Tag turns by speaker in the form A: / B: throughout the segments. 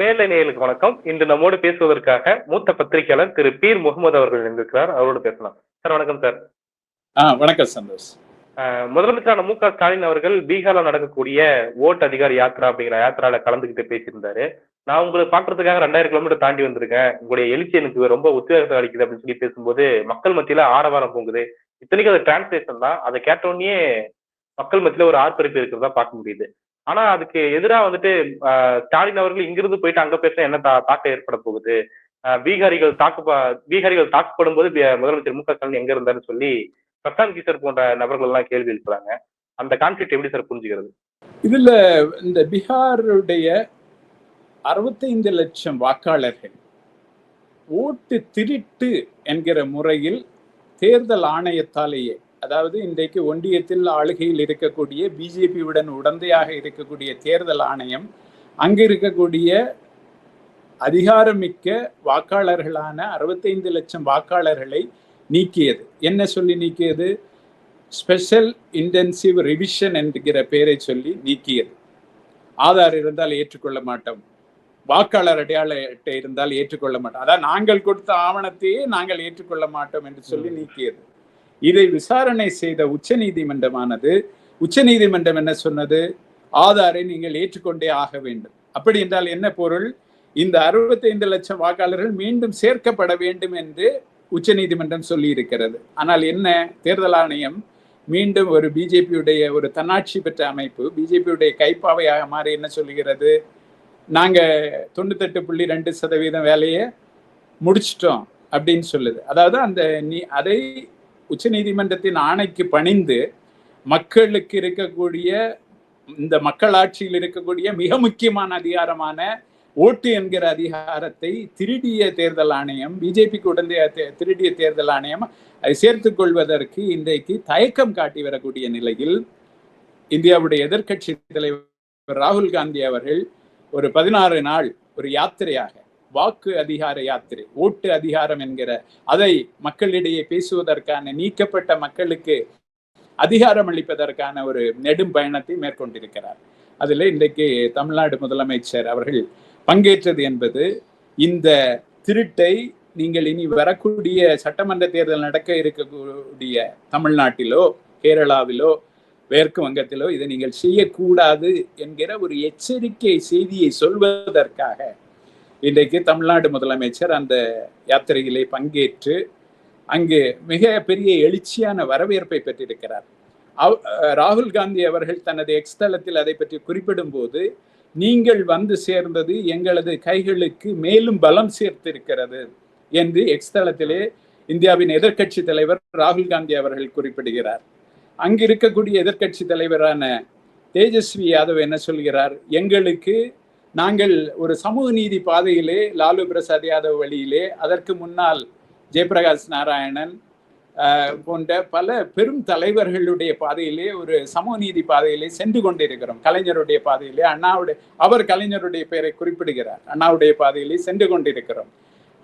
A: பேரலை நேயர்களுக்கு வணக்கம். இன்று நம்மோடு பேசுவதற்காக மூத்த பத்திரிகையாளர் திரு பீர் முகமது அவர்கள் இருந்திருக்கிறார் அவரோடு பேசலாம். சார் வணக்கம் சார்.
B: வணக்கம் சந்தோஷ்.
A: முதலமைச்சரான மு க ஸ்டாலின் அவர்கள் பீகார்ல நடக்கக்கூடிய ஓட் அதிகார் யாத்ரா அப்படிங்கிற யாத்திரால கலந்துகிட்டு பேசியிருந்தாரு. நான் உங்களை பாக்குறதுக்காக ரெண்டாயிரம் கிலோமீட்டர் தாண்டி வந்திருக்கேன். உங்களுடைய எழுச்சி எனக்கு ரொம்ப உத்வேகத்தை அளிக்குது அப்படின்னு சொல்லி பேசும்போது மக்கள் மத்தியில ஆரவாரம் பொங்குது. இத்தனைக்கும் அது டிரான்ஸ்லேஷன் தான். அதை கேட்டோடனே மக்கள் மத்தியில ஒரு ஆர்ப்பரிப்பு இருக்கிறதா பார்க்க முடியுது. ஆனா அதுக்கு எதிராக வந்துட்டு ஸ்டாலின் அவர்கள் இங்கிருந்து போயிட்டு அங்க பேச என்ன தா- தாக்கம் ஏற்பட போகுது? பீகாரிகள் தாக்கு பீகாரிகள் தாக்கப்படும் போது முதலமைச்சர் மு க ஸ்டாலின் எங்க இருந்தாருன்னு சொல்லி பிரசாந்த் கிஷோர் போன்ற நபர்கள் எல்லாம் கேள்வி எழுப்புறாங்க. அந்த கான்ஃபிளிக் எப்படி சார் புரிஞ்சுக்கிறது?
B: இதுல இந்த பீகாருடைய அறுபத்தைந்து லட்சம் வாக்காளர்கள் ஓட்டு திருட்டு என்கிற முறையில் தேர்தல் ஆணையத்தாலேயே அதாவது இன்றைக்கு ஒன்றியத்தில் ஆளுகையில் இருக்கக்கூடிய பிஜேபியுடன் உடந்தையாக இருக்கக்கூடிய தேர்தல் ஆணையம் அங்கு இருக்கக்கூடிய அதிகாரமிக்க வாக்காளர்களான அறுபத்தைந்து லட்சம் வாக்காளர்களை நீக்கியது. என்ன சொல்லி நீக்கியது? ஸ்பெஷல் இன்டென்சிவ் ரிவிஷன் என்கிற பெயரை சொல்லி நீக்கியது. ஆதார் இருந்தால் ஏற்றுக்கொள்ள மாட்டோம். வாக்காளர் அடையாள அட்டை இருந்தால் ஏற்றுக்கொள்ள மாட்டோம். அதான் நாங்கள் கொடுத்த ஆவணத்தையே நாங்கள் ஏற்றுக்கொள்ள மாட்டோம் என்று சொல்லி நீக்கியது. இதை விசாரணை செய்த உச்ச நீதிமன்றமானது உச்ச நீதிமன்றம் என்ன சொன்னது? ஆதாரை நீங்கள் ஏற்றுக்கொண்டே ஆக வேண்டும். அப்படி என்றால் என்ன பொருள்? இந்த அறுபத்தைந்து லட்சம் வாக்காளர்கள் மீண்டும் சேர்க்கப்பட வேண்டும் என்று உச்சநீதிமன்றம் சொல்லி இருக்கிறது ஆனால் என்ன? தேர்தல் ஆணையம் மீண்டும் ஒரு பிஜேபியுடைய ஒரு தன்னாட்சி பெற்ற அமைப்பு பிஜேபியுடைய கைப்பாவையாக மாறி என்ன சொல்லுகிறது? நாங்கள் தொண்ணூத்தெட்டு புள்ளி ரெண்டு சதவீதம் வேலையை முடிச்சிட்டோம் அப்படின்னு சொல்லுது. அதாவது அந்த நீ அதை உச்சநீதிமன்றத்தின் ஆணைக்கு பணிந்து மக்களுக்கு இருக்கக்கூடிய இந்த மக்களாட்சியில் இருக்கக்கூடிய மிக முக்கியமான அதிகாரமான ஓட்டு என்கிற அதிகாரத்தை திருடிய தேர்தல் ஆணையம் பிஜேபிக்கு உடந்தைய தே- திருடிய தேர்தல் ஆணையம் அதை சேர்த்துக் கொள்வதற்கு இன்றைக்கு தயக்கம் காட்டி வரக்கூடிய நிலையில் இந்தியாவுடைய எதிர்க்கட்சி தலைவர் ராகுல் காந்தி அவர்கள் ஒரு பதினாறு நாள் ஒரு யாத்திரையாக வாக்கு அதிகார யாத்திரை ஓட்டு அதிகாரம் என்கிற அதை மக்களிடையே பேசுவதற்கான நீக்கப்பட்ட மக்களுக்கு அதிகாரம் அளிப்பதற்கான ஒரு நெடும் பயணத்தை மேற்கொண்டிருக்கிறார். அதில் இன்றைக்கு தமிழ்நாடு முதலமைச்சர் அவர்கள் பங்கேற்றது என்பது இந்த திருட்டை நீங்கள் இனி வரக்கூடிய சட்டமன்ற தேர்தல் நடக்க இருக்கக்கூடிய தமிழ்நாட்டிலோ கேரளாவிலோ மேற்கு வங்கத்திலோ இதை நீங்கள் செய்யக்கூடாது என்கிற ஒரு எச்சரிக்கை செய்தியை சொல்வதற்காக இன்றைக்கு தமிழ்நாடு முதலமைச்சர் அந்த யாத்திரையிலே பங்கேற்று அங்கு மிக பெரிய எழுச்சியான வரவேற்பை பெற்றிருக்கிறார். அவ்- ராகுல் காந்தி அவர்கள் தனது எக்ஸ்தலத்தில் அதை பற்றி குறிப்பிடும் போது நீங்கள் வந்து சேர்ந்தது எங்களது கைகளுக்கு மேலும் பலம் சேர்த்திருக்கிறது என்று எக்ஸ்தலத்திலே இந்தியாவின் எதிர்க்கட்சி தலைவர் ராகுல் காந்தி அவர்கள் குறிப்பிடுகிறார். அங்கு இருக்கக்கூடிய எதிர்க்கட்சி தலைவரான தேஜஸ்வி யாதவ் என்ன சொல்கிறார்? எங்களுக்கு நாங்கள் ஒரு சமூக நீதி பாதையிலே லாலு பிரசாத் யாதவ் வழியிலே அதற்கு முன்னால் ஜெயபிரகாஷ் நாராயணன் போன்ற பல பெரும் தலைவர்களுடைய பாதையிலே ஒரு சமூக நீதி பாதையிலே சென்று கொண்டிருக்கிறோம். கலைஞருடைய பாதையிலே அண்ணாவுடைய அவர் கலைஞருடைய பெயரை குறிப்பிடுகிறார். அண்ணாவுடைய பாதையிலே சென்று கொண்டிருக்கிறோம்.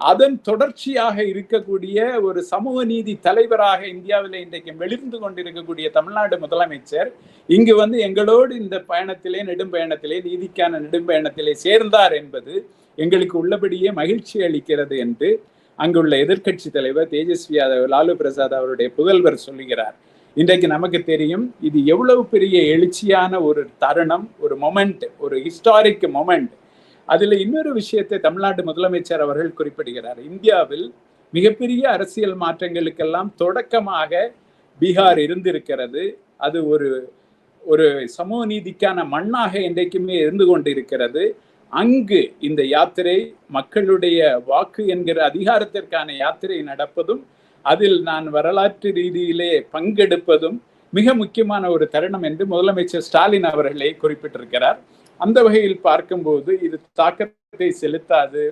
B: அதன் தொடர்ச்சியாக இருக்கக்கூடிய ஒரு சமூக நீதி தலைவராக இந்தியாவில் இன்றைக்கு வெளிர்ந்து கொண்டிருக்கக்கூடிய தமிழ்நாடு முதலமைச்சர் இங்கு வந்து எங்களோடு இந்த பயணத்திலே நெடும் பயணத்திலே நீதிக்கான நெடும் பயணத்திலே சேர்ந்தார் என்பது எங்களுக்கு உள்ளபடியே மகிழ்ச்சி அளிக்கிறது என்று அங்குள்ள எதிர்க்கட்சி தலைவர் தேஜஸ்வி யாதவ் லாலு பிரசாத் அவருடைய புதல்வர் சொல்லுகிறார். இன்றைக்கு நமக்கு தெரியும் இது எவ்வளவு பெரிய எழுச்சியான ஒரு தருணம் ஒரு மொமெண்ட் ஒரு ஹிஸ்டாரிக் மொமெண்ட் அதுல இன்னொரு விஷயத்தை தமிழ்நாடு முதலமைச்சர் அவர்கள் குறிப்பிடுகிறார். இந்தியாவில் மிகப்பெரிய அரசியல் மாற்றங்களுக்கெல்லாம் தொடக்கமாக பீகார் இருந்திருக்கிறது. அது ஒரு ஒரு சமூக நீதிக்கான மண்ணாக என்றைக்குமே இருந்து கொண்டிருக்கிறது. அங்கு இந்த யாத்திரை மக்களுடைய வாக்கு என்கிற அதிகாரத்திற்கான யாத்திரை நடப்பதும் அதில் நான் வரலாற்று ரீதியிலே பங்கெடுப்பதும் மிக முக்கியமான ஒரு தருணம் என்று முதலமைச்சர் ஸ்டாலின் அவர்களை குறிப்பிட்டிருக்கிறார். அந்த வகையில் பார்க்கும்போது இது தாக்கத்தை செலுத்தாது.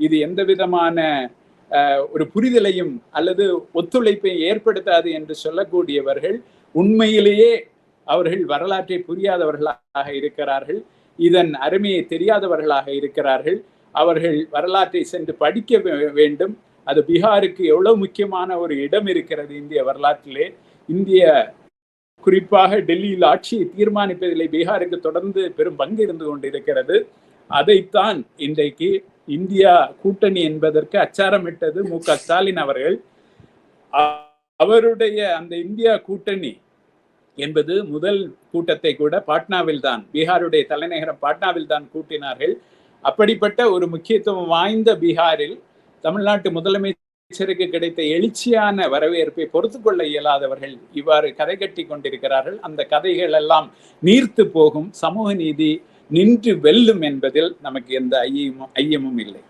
B: இது எந்த விதமான ஒரு புரிதலையும் அல்லது ஒத்துழைப்பை ஏற்படுத்தாது என்று சொல்லக்கூடியவர்கள் உண்மையிலேயே அவர்கள் வரலாற்றை புரியாதவர்களாக இருக்கிறார்கள். இதன் அருமையை தெரியாதவர்களாக இருக்கிறார்கள். அவர்கள் வரலாற்றை சென்று படிக்க வேண்டும். அது பீகாருக்கு எவ்வளவு முக்கியமான ஒரு இடம் இருக்கிறது இந்திய வரலாற்றிலே. இந்திய குறிப்பாக டெல்லியில் ஆட்சியை தீர்மானிப்பதிலே பீகாருக்கு தொடர்ந்து பெரும் பங்கு இருந்து கொண்டிருக்கிறது. அதைத்தான் இன்றைக்கு இந்தியா கூட்டணி என்பதற்கு அச்சாரமிட்டது மு க ஸ்டாலின் அவர்கள். அவருடைய அந்த இந்தியா கூட்டணி என்பது முதல் கூட்டத்தை கூட பாட்னாவில் தான் பீகாருடைய தலைநகரம் பாட்னாவில் தான் கூட்டினார்கள். அப்படிப்பட்ட ஒரு முக்கியத்துவம் வாய்ந்த பீகாரில் தமிழ்நாட்டு முதலமைச்சர் அமைச்சருக்கு கிடைத்த எழுச்சியான வரவேற்பை பொறுத்து கொள்ள இயலாதவர்கள் இவ்வாறு கதை கட்டி கொண்டிருக்கிறார்கள். அந்த கதைகள் எல்லாம் நீர்த்து போகும். சமூக நீதி நின்று வெல்லும் என்பதில் நமக்கு எந்த ஐயமும் ஐயமும் இல்லை.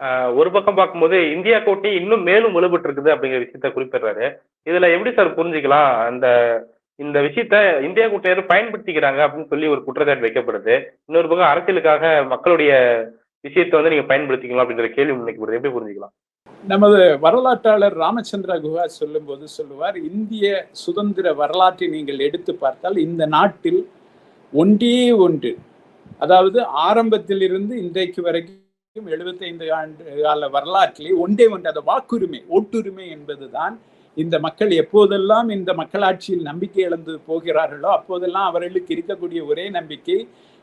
A: ஆஹ் ஒரு பக்கம் பார்க்கும்போது இந்தியா கூட்டணி இன்னும் மேலும் வலுபட்டு இருக்குது அப்படிங்கிற விஷயத்த குறிப்பிடுறாரு. இதுல எப்படி சார் புரிஞ்சுக்கலாம்? அந்த இந்த விஷயத்த இந்தியா கூட்டணியர் பயன்படுத்திக்கிறாங்க அப்படின்னு சொல்லி ஒரு குற்றச்சாட்டு வைக்கப்படுது. இன்னொரு பக்கம் அரசியலுக்காக மக்களுடைய விஷயத்தை வந்து நீங்க பயன்படுத்திக்கலாம் அப்படிங்கிற கேள்வி முன்வைக்கப்படுது எப்படி புரிஞ்சுக்கலாம்?
B: நமது வரலாற்றாளர் ராமச்சந்திர குஹா சொல்லும்போது சொல்லுவார் இந்திய சுதந்திர வரலாற்றை நீங்கள் எடுத்து பார்த்தால் இந்த நாட்டில் ஒன்றே ஒன்று அதாவது ஆரம்பத்திலிருந்து இன்றைக்கு வரைக்கும் எழுபத்தைந்து ஆண்டு கால வரலாற்றிலே ஒன்றே ஒன்று அந்த வாக்குரிமை ஓட்டுரிமை என்பதுதான் இந்த மக்கள் எப்போதெல்லாம் இந்த மக்களாட்சியில் நம்பிக்கை இழந்து போகிறார்களோ அப்போதெல்லாம் அவர்களுக்கு இருக்கக்கூடிய ஒரே நம்பிக்கை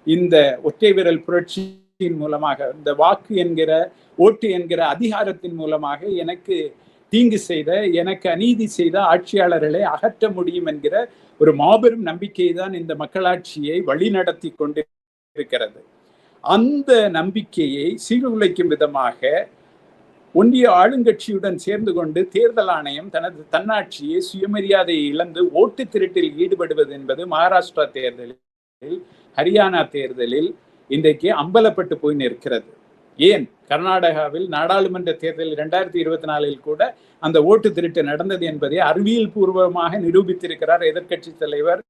B: இந்த ஒற்றை விரல் புரட்சி புரட்சியின் மூலமாக இந்த வாக்கு என்கிற ஓட்டு என்கிற அதிகாரத்தின் மூலமாக எனக்கு தீங்கு செய்த எனக்கு அநீதி செய்த ஆட்சியாளர்களை அகற்ற முடியும் என்கிற ஒரு மாபெரும் நம்பிக்கை தான் இந்த மக்களாட்சியை வழிநடத்தி கொண்டிருக்கிறது. அந்த நம்பிக்கையை சீர்குலைக்கும் விதமாக ஒன்றிய ஆளுங்கட்சியுடன் சேர்ந்து கொண்டு தேர்தல் ஆணையம் தனது தன்னாட்சியை சுயமரியாதையை இழந்து ஓட்டு திருட்டில் ஈடுபடுவது என்பது மகாராஷ்டிரா தேர்தலில் ஹரியானா தேர்தலில் இன்றைக்கு அம்பலப்பட்டு போய் நிற்கிறது. ஏன்? கர்நாடகாவில் நாடாளுமன்ற தேர்தல் இரண்டாயிரத்தி இருபத்தி நாலில் கூட அந்த ஓட்டு திருட்டு நடந்தது என்பதை அறிவியல் பூர்வமாக நிரூபித்திருக்கிறார் எதிர்கட்சி தலைவர்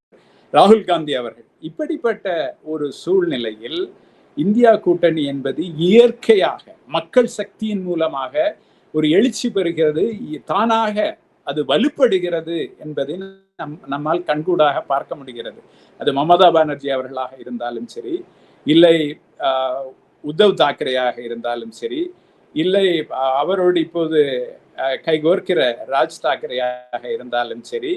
B: ராகுல் காந்தி அவர்கள். இப்படிப்பட்ட ஒரு சூழ்நிலையில் இந்தியா கூட்டணி என்பது இயற்கையாக மக்கள் சக்தியின் மூலமாக ஒரு எழுச்சி பெறுகிறது தானாக அது வலுப்படுகிறது என்பதை நம் நம்மால் கண்கூடாக பார்க்க முடிகிறது. அது மமதா பானர்ஜி அவர்களாக இருந்தாலும் சரி இல்லை உத்தவ் தாக்கரேயாக இருந்தாலும் சரி இல்லை அவரோடு இப்போது கைகோர்க்கிற ராஜ் தாக்கரேயாக இருந்தாலும் சரி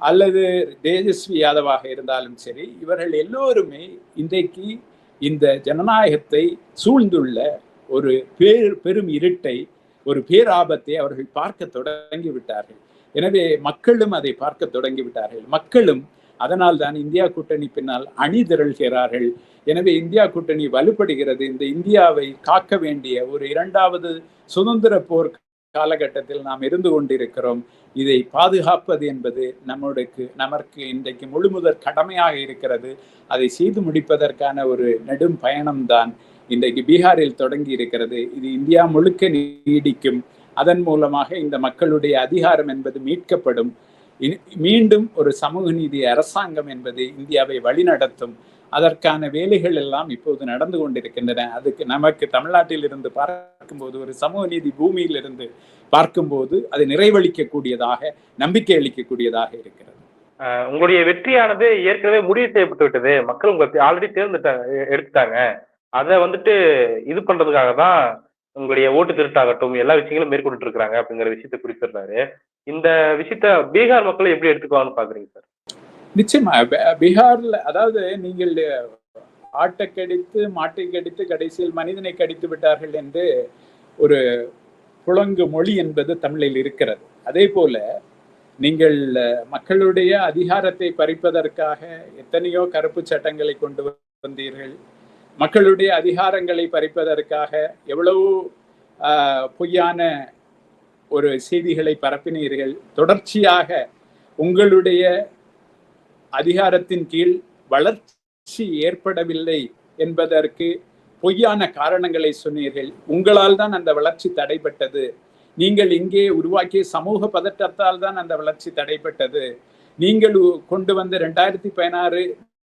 B: அல்லது தேஜஸ்வி யாதவாக இருந்தாலும் சரி இவர்கள் எல்லோருமே இன்றைக்கு இந்த ஜனநாயகத்தை சூழ்ந்துள்ள ஒரு பேர் பெரும் இருட்டை ஒரு பேராபத்தை அவர்கள் பார்க்க தொடங்கி விட்டார்கள் எனவே மக்களும் அதை பார்க்க தொடங்கி விட்டார்கள் மக்களும் அதனால் தான் இந்தியா கூட்டணி பின்னால் அணி திரள்கிறார்கள் எனவே இந்தியா கூட்டணி வலுப்படுகிறது. இந்த இந்தியாவை காக்க வேண்டிய ஒரு இரண்டாவது சுதந்திர போர் காலகட்டத்தில் நாம் இருந்து கொண்டிருக்கிறோம். இதை பாதுகாப்பது என்பது நம்மளுக்கு நமக்கு இன்றைக்கு முழுமுதற் கடமையாக இருக்கிறது. அதை செய்து முடிப்பதற்கான ஒரு நெடும் பயணம்தான் இன்றைக்கு பீகாரில் தொடங்கி இருக்கிறது. இது இந்தியா முழுக்க நீடிக்கும். அதன் மூலமாக இந்த மக்களுடைய அதிகாரம் என்பது மீட்கப்படும். மீண்டும் ஒரு சமூக நீதி அரசாங்கம் என்பது இந்தியாவை வழிநடத்தும். அதற்கான வேலைகள் எல்லாம் இப்போது நடந்து கொண்டிருக்கின்றன. அதுக்கு நமக்கு தமிழ்நாட்டில் இருந்து பார்க்கும்போது ஒரு சமூக நீதி பூமியில் இருந்து பார்க்கும்போது அது நிறைவளிக்கக்கூடியதாக நம்பிக்கை அளிக்கக்கூடியதாக இருக்கிறது.
A: ஆஹ் உங்களுடைய வெற்றியானது ஏற்கனவே முடிவு செய்யப்பட்டு விட்டது. மக்கள் உங்களை ஆல்ரெடி தேர்ந்தெடுத்தாங்க எடுத்துட்டாங்க. அதை வந்துட்டு இது பண்றதுக்காக தான் உங்களுடைய ஓட்டு திருட்டாகட்டும் எல்லா விஷயங்களும் மேற்கொண்டு இருக்கிறாங்க அப்படிங்கிற விஷயத்தை குறிப்பிடுறாரு. இந்த விஷயத்த பீகார் மக்களை எப்படி எடுத்துக்குவாங்கன்னு பாக்குறீங்க சார்?
B: நிச்சயமா. பீகார்ல அதாவது நீங்கள் ஆட்டை கடித்து மாட்டை கடித்து கடைசியில் மனிதனை கடித்து விட்டார்கள் என்று ஒரு புழங்கு மொழி என்பது தமிழில் இருக்கிறது. அதே போல நீங்கள் மக்களுடைய அதிகாரத்தை பறிப்பதற்காக எத்தனையோ கருப்பு சட்டங்களை கொண்டு வந்தீர்கள். மக்களுடைய அதிகாரங்களை பறிப்பதற்காக எவ்வளவு ஆஹ், பொய்யான ஒரு செய்திகளை பரப்பினீர்கள். தொடர்ச்சியாக உங்களுடைய அதிகாரத்தின் கீழ் வளர்ச்சி ஏற்படவில்லை என்பதற்கு பொய்யான காரணங்களை சொன்னீர்கள். உங்களால் தான் அந்த வளர்ச்சி தடைப்பட்டது. நீங்கள் இங்கே உருவாக்கிய சமூக பதற்றத்தால் தான் அந்த வளர்ச்சி தடைப்பட்டது. நீங்கள் கொண்டு வந்த ரெண்டாயிரத்தி பதினாறு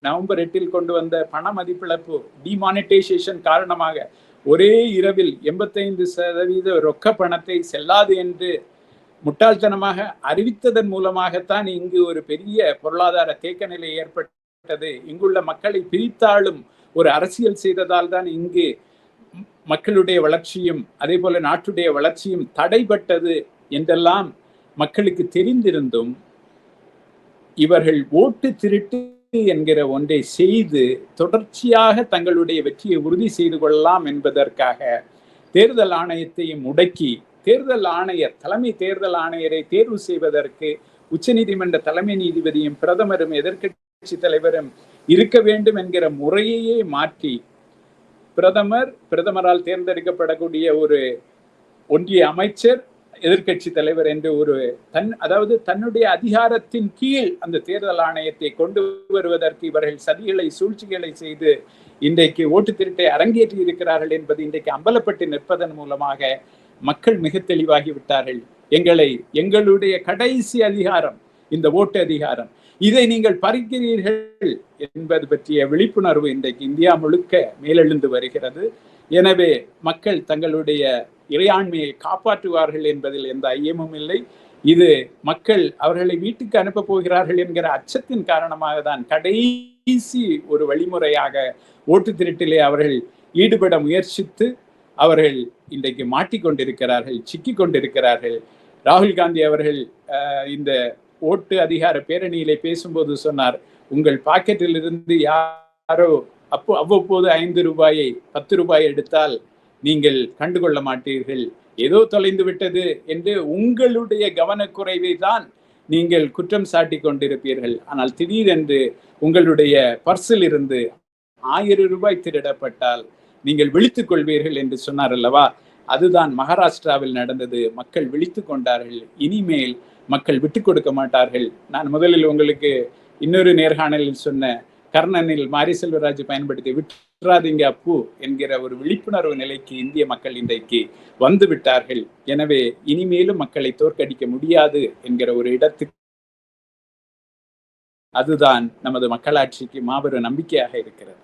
B: நவம்பர் எட்டில் கொண்டு வந்த பண மதிப்பிழப்பு டிமானிட்டைசேஷன் காரணமாக ஒரே இரவில் எண்பத்தைந்து சதவீத ரொக்க பணத்தை செல்லாது என்று முட்டாள்தனமாக அறிவித்ததன் மூலமாகத்தான் இங்கு ஒரு பெரிய பொருளாதார தேக்க நிலை ஏற்பட்டது. இங்குள்ள மக்களை பிரித்தாளும் ஒரு அரசியல் செய்ததால் தான் இங்கு மக்களுடைய வளர்ச்சியும் அதே போல நாட்டுடைய வளர்ச்சியும் தடைபட்டது என்றெல்லாம் மக்களுக்கு தெரிந்திருந்தும் இவர்கள் ஓட்டு திருட்டு என்கிற ஒன்றை செய்து தொடர்ச்சியாக தங்களுடைய வெற்றியை உறுதி செய்து கொள்ளலாம் என்பதற்காக தேர்தல் ஆணையத்தையும் முடக்கி தேர்தல் ஆணையர் தலைமை தேர்தல் ஆணையரை தேர்வு செய்வதற்கு உச்சநீதிமன்ற தலைமை நீதிபதியும் பிரதமரும் எதிர்க்கட்சி தலைவரும் இருக்க வேண்டும் என்கிற முறையையே மாற்றி பிரதமர் பிரதமரால் தேர்ந்தெடுக்கப்படக்கூடிய ஒரு ஒன்றிய அமைச்சர் எதிர்க்கட்சி தலைவர் என்று ஒரு தன் அதாவது தன்னுடைய அதிகாரத்தின் கீழ் அந்த தேர்தல் ஆணையத்தை கொண்டு வருவதற்கு இவர்கள் சதிகளை சூழ்ச்சிகளை செய்து இன்றைக்கு ஓட்டு திருட்டை அரங்கேற்றி இருக்கிறார்கள் என்பது இன்றைக்கு அம்பலப்பட்டு நிற்பதன் மூலமாக மக்கள் மிக தெளிவாகி விட்டார்கள். எங்களை எங்களுடைய கடைசி அதிகாரம் இந்த ஓட்டு அதிகாரம். இதை நீங்கள் பறிக்கிறீர்கள் என்பது பற்றிய விழிப்புணர்வு இன்றைக்கு இந்தியா முழுக்க மேலெழுந்து வருகிறது. எனவே மக்கள் தங்களுடைய இறையாண்மையை காப்பாற்றுவார்கள் என்பதில் எந்த ஐயமும் இல்லை. இது மக்கள் அவர்களை வீட்டுக்கு அனுப்ப போகிறார்கள் என்கிற அச்சத்தின் காரணமாக தான் கடைசி ஒரு வழிமுறையாக ஓட்டு திருட்டிலே அவர்கள் ஈடுபட முயற்சித்து அவர்கள் இன்றைக்கு மாட்டிக்கொண்டிருக்கிறார்கள் சிக்கி கொண்டிருக்கிறார்கள் ராகுல் காந்தி அவர்கள் இந்த ஓட்டு அதிகார பேரணியிலே பேசும்போது சொன்னார் உங்கள் பாக்கெட்டில் இருந்து யாரோ அப்போ அவ்வப்போது ஐந்து ரூபாயை பத்து ரூபாய் எடுத்தால் நீங்கள் கண்டுகொள்ள மாட்டீர்கள். ஏதோ தொலைந்து விட்டது என்று உங்களுடைய கவனக்குறைவை தான் நீங்கள் குற்றம் சாட்டி கொண்டிருப்பீர்கள். ஆனால் திடீரென்று உங்களுடைய பர்சில் இருந்து ஆயிரம் ரூபாய் திருடப்பட்டால் நீங்கள் விழித்துக் கொள்வீர்கள் என்று சொன்னார் அல்லவா? அதுதான் மகாராஷ்டிராவில் நடந்தது. மக்கள் விழித்து கொண்டார்கள். இனிமேல் மக்கள் விட்டு கொடுக்க மாட்டார்கள். நான் முதலில் உங்களுக்கு இன்னொரு நேர்காணலில் சொன்ன கர்ணனில் மாரி செல்வராஜ் பயன்படுத்தி விட்டு விட்டுறாதீங்க அப்பு என்கிற ஒரு விழிப்புணர்வு நிலைக்கு இந்திய மக்கள் இன்றைக்கு வந்து விட்டார்கள். எனவே இனிமேலும் மக்களை தோற்கடிக்க முடியாது என்கிற ஒரு இடத்துக்கு அதுதான் நமது மக்களாட்சிக்கு மாபெரும் நம்பிக்கையாக இருக்கிறது.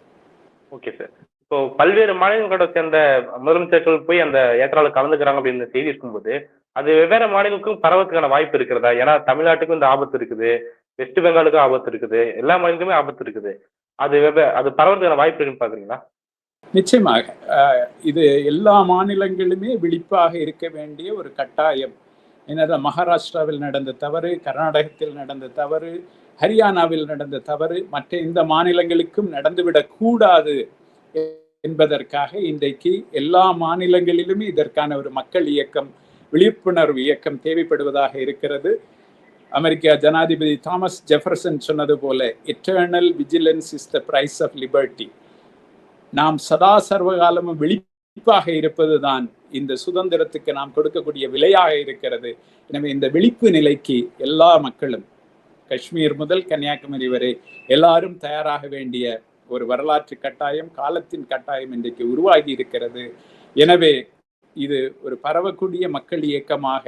A: Okay sir. இப்போ பல்வேறு மாநிலங்களோட சேர்ந்த முதலமைச்சர்கள் போய் அந்த ஏற்றால கலந்துக்கிறாங்க அப்படின்னு செய்தி இருக்கும்போது அது வெவ்வேறு மாநிலங்களுக்கும் பரவத்துக்கான வாய்ப்பு இருக்கிறதா? ஏன்னா தமிழ்நாட்டுக்கும் இந்த ஆபத்து இருக்குது. வெஸ்ட் பெங்காலுக்கும் ஆபத்து இருக்குது. எல்லா மாநிலத்துக்குமே ஆபத்து இருக்குது. அது அது பரவதுக்கான வாய்ப்பு இருக்குன்னு பாக்குறீங்களா?
B: நிச்சயமாக. இது எல்லா மாநிலங்களுமே விழிப்பாக இருக்க வேண்டிய ஒரு கட்டாயம். என்னதான் மகாராஷ்டிராவில் நடந்த தவறு கர்நாடகத்தில் நடந்த தவறு ஹரியானாவில் நடந்த தவறு மற்ற இந்த மாநிலங்களுக்கும் நடந்துவிடக் கூடாது என்பதற்காக இன்றைக்கு எல்லா மாநிலங்களிலுமே இதற்கான ஒரு மக்கள் இயக்கம் விழிப்புணர்வு இயக்கம் தேவைப்படுவதாக இருக்கிறது. அமெரிக்கா ஜனாதிபதி தாமஸ் ஜெஃபர்சன் சொன்னது போல eternal vigilance is the price of liberty நாம் சதா சர்வகாலமும் விழிப்பாக இருப்பதுதான் இந்த சுதந்திரத்துக்கு நாம் கொடுக்கக்கூடிய விலையாக இருக்கிறது. எனவே இந்த விழிப்பு நிலைக்கு எல்லா மக்களும் காஷ்மீர் முதல் கன்னியாகுமரி வரை எல்லாரும் தயாராக வேண்டிய ஒரு வரலாற்று கட்டாயம் காலத்தின் கட்டாயம் இன்றைக்கு உருவாகி இருக்கிறது. எனவே இது ஒரு பரவக்கூடிய மக்கள் இயக்கமாக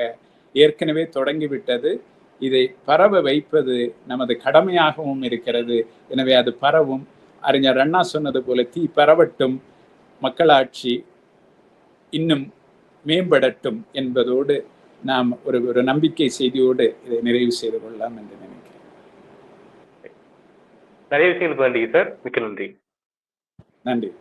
B: ஏற்கனவே தொடங்கிவிட்டது இதை பரவ வைப்பது நமது கடமையாகவும் இருக்கிறது. எனவே அது பரவும். அறிஞர் அண்ணா சொன்னது போல தீ பரவட்டும். மக்களாட்சி இன்னும் மேம்படட்டும் என்பதோடு நாம் ஒரு ஒரு நம்பிக்கை செய்தியோடு இதை நிறைவு செய்து கொள்ளலாம் என்று நினைக்கிறேன்.
A: நிறைய விஷயங்களுக்கு நன்றி சார். மிக்க நன்றி.
B: நன்றி.